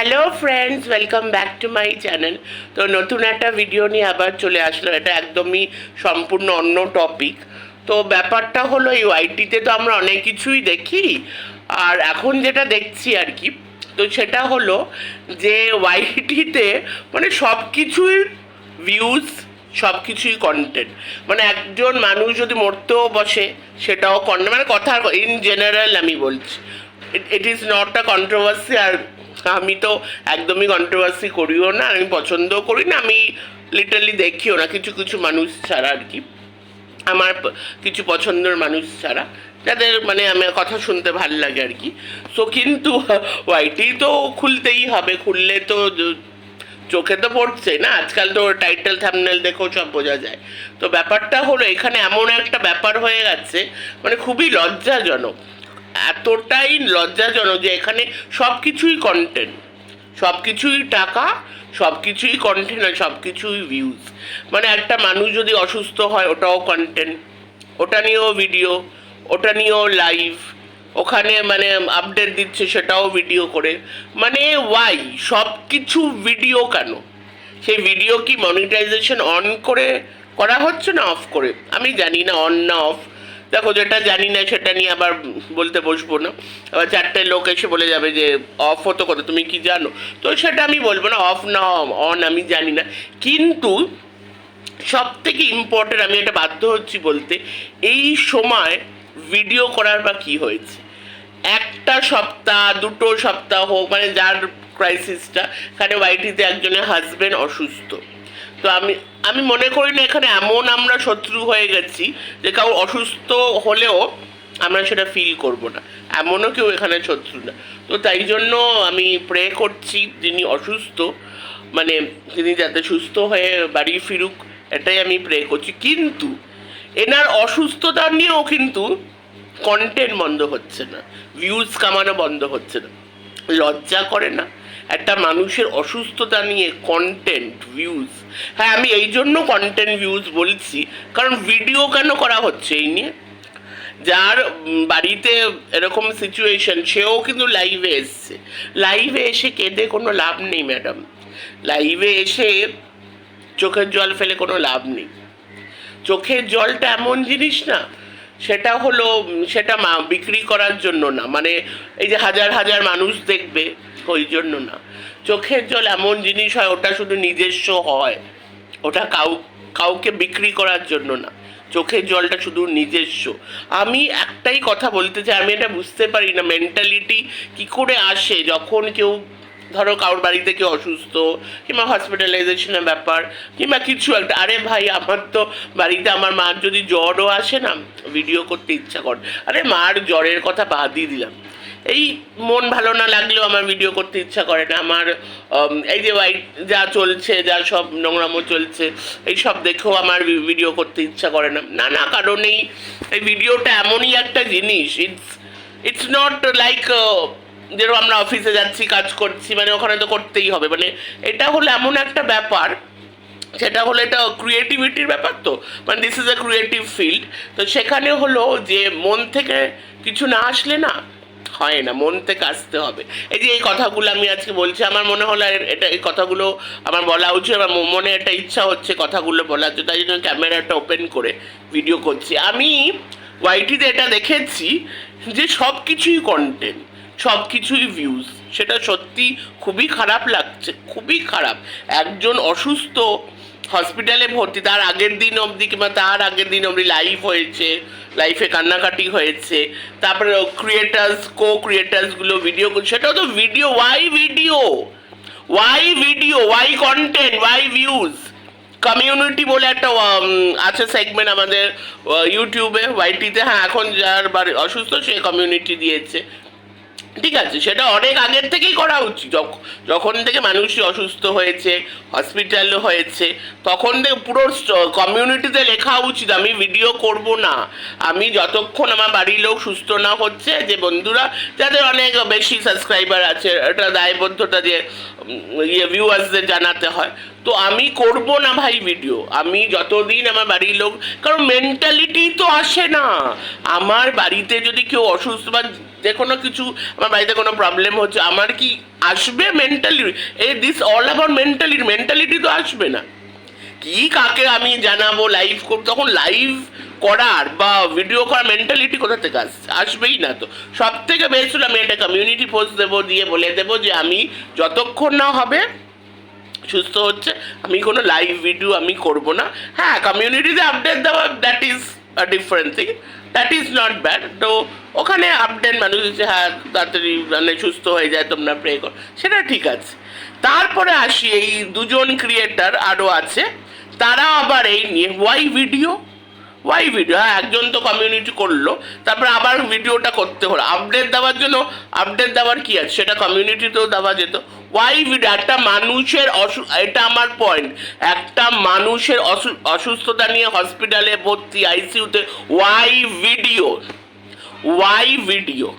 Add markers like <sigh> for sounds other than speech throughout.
Hello friends welcome back to my channel তো নতুন একটা ভিডিও নিয়ে আবার চলে আসলো। এটা একদমই সম্পূর্ণ অন্য টপিক তো ব্যাপারটা হলো, এই ওয়াইটিতে তো আমরা অনেক কিছুই দেখি। আর এখন যেটা দেখছি আর কি, তো সেটা হলো যে ওয়াইটিতে মানে সব কিছুই ভিউজ সব কিছুই কন্টেন্ট মানে একজন মানুষ যদি মরতেও বসে, সেটাও কন্টেন্ট মানে কথা ইন জেনারেল আমি বলছি। It is not a controversy আর আমি তো একদমই কন্ট্রোভার্সি করিও না, আমি পছন্দও করি না, আমি লিটারলি দেখিও না, কিছু কিছু মানুষ ছাড়া আর কি। আমার কিছু পছন্দের মানুষ ছাড়া, যাদের মানে আমার কথা শুনতে ভালো লাগে আর কি। সো কিন্তু <laughs> ওয়াইটি তো খুলতেই হবে, খুললে তো চোখে তো পড়ছে না, আজকাল তো টাইটেল থামনেল দেখেও সব বোঝা যায়। তো ব্যাপারটা হলো, এখানে এমন একটা ব্যাপার হয়ে গেছে মানে খুবই লজ্জাজনক। এতটাই লজ্জাজনক যে এখানে সব কিছুই কন্টেন্ট সব কিছুই টাকা সব কিছুই কন্টেন্ট আর সব কিছুই ভিউজ মানে একটা মানুষ যদি অসুস্থ হয়, ওটাও কন্টেন্ট ওটা নিয়েও ভিডিও ওটা নিয়েও লাইভ ওখানে মানে আপডেট দিচ্ছে, সেটাও ভিডিও করে। মানে ওয়াই সব কিছু ভিডিও কেন? সেই ভিডিও কি মনিটাইজেশন অন করে, করা হচ্ছে না অফ করে? আমি জানি না অন না অফ দেখো, যেটা জানি না, সেটা নিয়ে আবার বলতে বসবো না। আবার চারটে লোক এসে বলে যাবে যে অফ হতো কথা তুমি কি জানো? তো সেটা আমি বলব না অফ না অন আমি জানি না। কিন্তু সব থেকে ইম্পর্টেন্ট আমি এটা বাধ্য হচ্ছি বলতে, এই সময় ভিডিও করার বা কি হয়েছে? একটা সপ্তাহ, দুটো সপ্তাহ হোক মানে যার ক্রাইসিসটা এখানে ওয়াইটিতে একজনের হাজবেন্ড অসুস্থ। তো আমি আমি মনে করি না এখানে এমন আমরা শত্রু হয়ে গেছি যে কাউ অসুস্থ হলেও আমরা সেটা ফিল করব না। এমনও কেউ এখানে শত্রু না। তো তাই জন্য আমি প্রে করছি যিনি অসুস্থ মানে তিনি যাতে সুস্থ হয়ে বাড়ি ফিরুক, এটাই আমি প্রে করছি। কিন্তু এনার অসুস্থতা নিয়েও কিন্তু কন্টেন্ট বন্ধ হচ্ছে না ভিউজ কামানো বন্ধ হচ্ছে না। লজ্জা করে না। একটা মানুষের অসুস্থতা নিয়ে কন্টেন্ট ভিউজ হ্যাঁ আমি এই জন্য কন্টেন্ট ভিউজ বলছি, কারণ ভিডিও কেন করা হচ্ছে এই নিয়ে? যার বাড়িতে এরকম সিচুয়েশন সেও কিন্তু লাইভে এসছে। লাইভে এসে কেঁদে কোনো লাভ নেই ম্যাডাম লাইভে এসে চোখের জল ফেলে কোনো লাভ নেই। চোখের জলটা এমন জিনিস না, সেটা হলো সেটা মা, বিক্রি করার জন্য না। মানে এই যে হাজার হাজার মানুষ দেখবে ওই জন্য না। চোখের জল এমন জিনিস হয়, ওটা শুধু নিজস্ব হয়। ওটা কাউ, কাউকে বিক্রি করার জন্য না। চোখের জলটা শুধু নিজস্ব। আমি একটাই কথা বলতে চাই, আমি এটা বুঝতে পারি না মেন্টালিটি কি করে আসে যখন কেউ, ধরো কারোর বাড়িতে কেউ অসুস্থ কিংবা হসপিটালাইজেশনের ব্যাপার কিংবা কিছু একটা। আরে ভাই, আমার তো বাড়িতে আমার মার যদি জ্বরও আসে না ভিডিও করতে ইচ্ছা করে। আরে মার জ্বরের কথা বাদই দিলাম। এই মন ভালো না লাগলেও আমার ভিডিও করতে ইচ্ছা করে না। আমার এই যে ওয়াইট যা চলছে, যা সব নোংরামো চলছে, এই সব দেখেও আমার ভিডিও করতে ইচ্ছা করে না। নানা কারণেই এই ভিডিওটা এমনই একটা জিনিস। ইটস ইটস নট লাইক যেরকম আমরা অফিসে যাচ্ছি, কাজ করছি মানে ওখানে তো করতেই হবে। মানে এটা হলো এমন একটা ব্যাপার, সেটা হলো এটা ক্রিয়েটিভিটির ব্যাপার তো। মানে this is a creative field তো সেখানে হলো যে মন থেকে কিছু না আসলে না হয় না, মন থেকে আসতে হবে। এই যে এই কথাগুলো আমি আজকে বলছি, আমার মনে হলো এটা, এই কথাগুলো আমার বলা উচিত, আমার মনে একটা ইচ্ছা হচ্ছে কথাগুলো বলার জন্য, তাই জন্য ক্যামেরাটা ওপেন করে ভিডিও করছি। আমি ওয়াইটিতে এটা দেখেছি যে সব কিছুই কন্টেন্ট সব কিছুই ভিউজ সেটা সত্যি খুবই খারাপ লাগছে, খুবই খারাপ। একজন অসুস্থ হসপিটালে ভর্তি, তার আগের দিন অবধি কিংবা তার আগের দিন অবধি লাইভ হয়েছে লাইফে কান্নাকাটি হয়েছে, তারপরে ক্রিয়েটার্স কো ক্রিয়েটার্সগুলো ভিডিও করছে সেটাও তো video Y video Y video Y content Y views community বলে একটা আছে সেগমেন্ট আমাদের ইউটিউবে ওয়াইটিতে হ্যাঁ এখন যার বাড়ি অসুস্থ, সে কমিউনিটি দিয়েছে। ঠিক আছে, সেটা অনেক আগের থেকেই করা উচিত। যখন থেকে মানুষই অসুস্থ হয়েছে হসপিটাল হয়েছে, তখন থেকে পুরো কমিউনিটিতে লেখা উচিত, আমি ভিডিও করব না। আমি যতক্ষণ আমার বাড়ির লোক সুস্থ না হচ্ছে, যে বন্ধুরা, যাদের অনেক বেশি সাবস্ক্রাইবার আছে এটা দায়বদ্ধতা যে ইয়ে ভিউয়ার্সদের জানাতে হয় তো আমি করব না ভাই ভিডিও আমি যতদিন আমার বাড়ির লোক, কারণ মেন্টালিটি তো আসে না। আমার বাড়িতে যদি কেউ অসুস্থ বা যে কোনো কিছু, আমার বাড়িতে কোনো প্রবলেম হচ্ছে, আমার কি আসবে মেন্টালি এই দিস অল আবার মেন্টালিটি মেন্টালিটি তো আসবে না। কি কাকে আমি জানাব লাইভ করব তখন লাইভ করার বা ভিডিও করার মেন্টালিটি কোথা থেকে আসছে আসবেই না তো। সব থেকে বেস্ট হলো আমি একটা কমিউনিটি পোস্ট দেবো, দিয়ে বলে দেবো যে আমি যতক্ষণ না হবে সুস্থ হচ্ছে, আমি কোনো লাইভ ভিডিও আমি করব না। হ্যাঁ কমিউনিটিতে আপডেট দেওয়া that is a different thing that is not bad তো ওখানে আপডেট মানুষ হচ্ছে হ্যাঁ তাড়াতাড়ি মানে সুস্থ হয়ে যায়, তোমরা প্রে কর। সেটা ঠিক আছে। তারপরে আসি, এই দুজন ক্রিয়েটার আরও আছে। তারা আবার এই নিয়ে ওয়াই ভিডিও ওয়াই ভিডিও হ্যাঁ একজন তো কমিউনিটি করল, তারপরে আবার ভিডিওটা করতে হলো। আপডেট দেওয়ার জন্য আপডেট দেওয়ার কি আছে? সেটা কমিউনিটিতেও দেওয়া যেত। ওয়াই ভিডিও একটা মানুষের এটা আমার পয়েন্ট একটা মানুষের অসু- অসুস্থতা নিয়ে হসপিটালে ভর্তি আইসিইউতে Y video Y video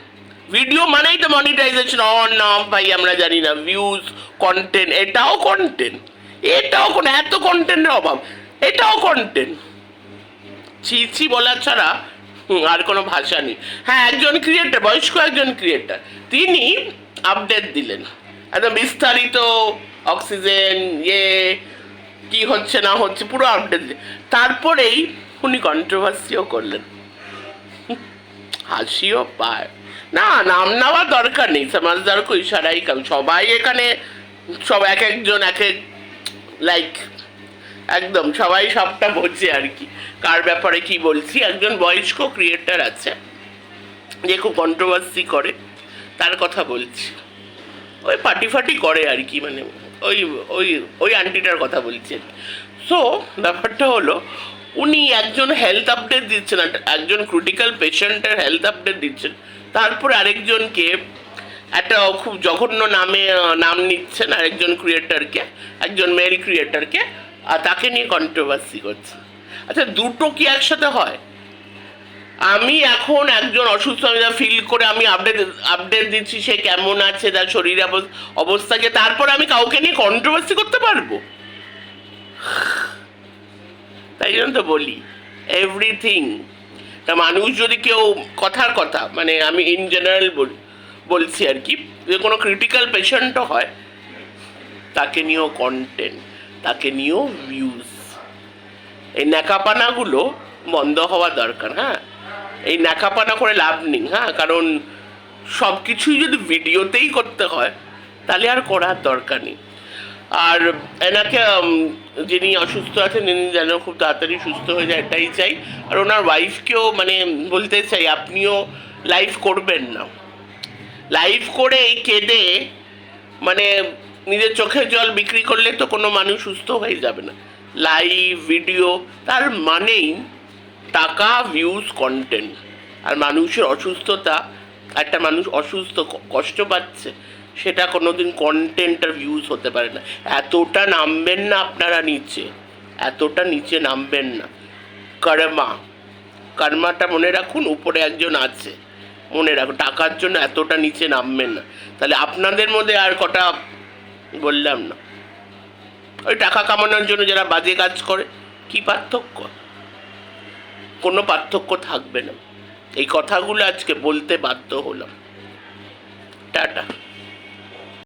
video মানেই তো মনিটাইজেশন অন off, ভাই, আমরা জানি না ভিউজ কন্টেন্ট এটাও কন্টেন্ট এটাও কোন এত কন্টেন্টের অভাব। এটাও কন্টেন্ট ছি ছি বলা ছাড়া আর কোনো ভাষা নেই। হ্যাঁ একজন ক্রিয়েটার বয়স্ক একজন ক্রিয়েটার তিনি আপডেট দিলেন। একদম বিস্তারিত অক্সিজেন ইয়ে কি হচ্ছে না হচ্ছে, পুরো আপডেট তারপরেই উনি কন্ট্রোভার্সিও করলেন। হাসিও পায়। না, নাম নেওয়ার দরকার নেই। সমাজদার কো ইশারাই কাম। সবাই এখানে সব এক একজন, এক এক লাইক একদম সবাই সবটা বোঝে আর কি। কার ব্যাপারে কি বলছি? একজন বয়স্ক ক্রিয়েটার আছে, যে খুব কন্ট্রোভার্সি করে, তার কথা বলছি। ওই পার্টি ফাটি করে আর কি মানে ওই ওই ওই আন্টিটার কথা বলছি সো ব্যাপারটা হলো, উনি একজন হেলথ আপডেট দিচ্ছেন একজন ক্রিটিক্যাল পেশেন্টের হেলথ আপডেট দিচ্ছেন। তারপরে আরেকজনকে একটা খুব জঘন্য নামে, নাম নিচ্ছেন আরেকজন ক্রিয়েটারকে একজন মেল ক্রিয়েটারকে আর তাকে নিয়ে কন্ট্রোভার্সি করছে। আচ্ছা দুটো কি একসাথে হয়? আমি এখন একজন অসুস্থ, আমি ফিল করে আমি আপডেট আপডেট দিচ্ছি সে কেমন আছে, তার শরীর অবস- অবস্থাকে তারপর আমি কাউকে নিয়ে কন্ট্রোভার্সি করতে পারব? তাই জন্য তো বলি এভরিথিং তা মানুষ যদি কেউ কথার কথা মানে আমি ইন জেনারেল বলি, বলছি আর কি, যে কোনো ক্রিটিক্যাল পেশেন্টও হয়, তাকে নিয়েও কন্টেন্ট তাকে নিয়েও ভিউজ এই ন্যাকাপানাগুলো বন্ধ হওয়া দরকার হ্যাঁ? এই ন্যাকাপানা করে লাভ নেই হ্যাঁ? কারণ সব কিছুই যদি ভিডিওতেই করতে হয়, তাহলে আর করার দরকার নেই। আর এনাকে যিনি অসুস্থ আছেন তিনি যেন খুব তাড়াতাড়ি সুস্থ হয়ে যায়, এটাই চাই। আর ওনার ওয়াইফকেও মানে বলতে চাই, আপনিও লাইভ করবেন না। লাইভ করে এই কেঁদে মানে নিজের চোখের জল বিক্রি করলে তো কোনো মানুষ সুস্থ হয়ে যাবে না। লাইভ ভিডিও তার মানেই টাকা ভিউজ কন্টেন্ট আর মানুষের অসুস্থতা, একটা মানুষ অসুস্থ কষ্ট পাচ্ছে, সেটা কোনোদিন কন্টেন্ট আর ভিউজ হতে পারে না। এতটা নামবেন না আপনারা নিচে। এতটা নিচে নামবেন না। কর্মা, কর্মাটা মনে রাখুন, উপরে একজন আছে। মনে রাখুন, টাকার জন্য এতটা নিচে নামবেন না। তাহলে আপনাদের মধ্যে আর কটা বললাম না। ওই টাকা কামানোর জন্য যারা বাজে কাজ করে, কি পার্থক্য? কোনো পার্থক্য থাকবে না। এই কথাগুলো আজকে বলতে বাধ্য হলাম। টাটা।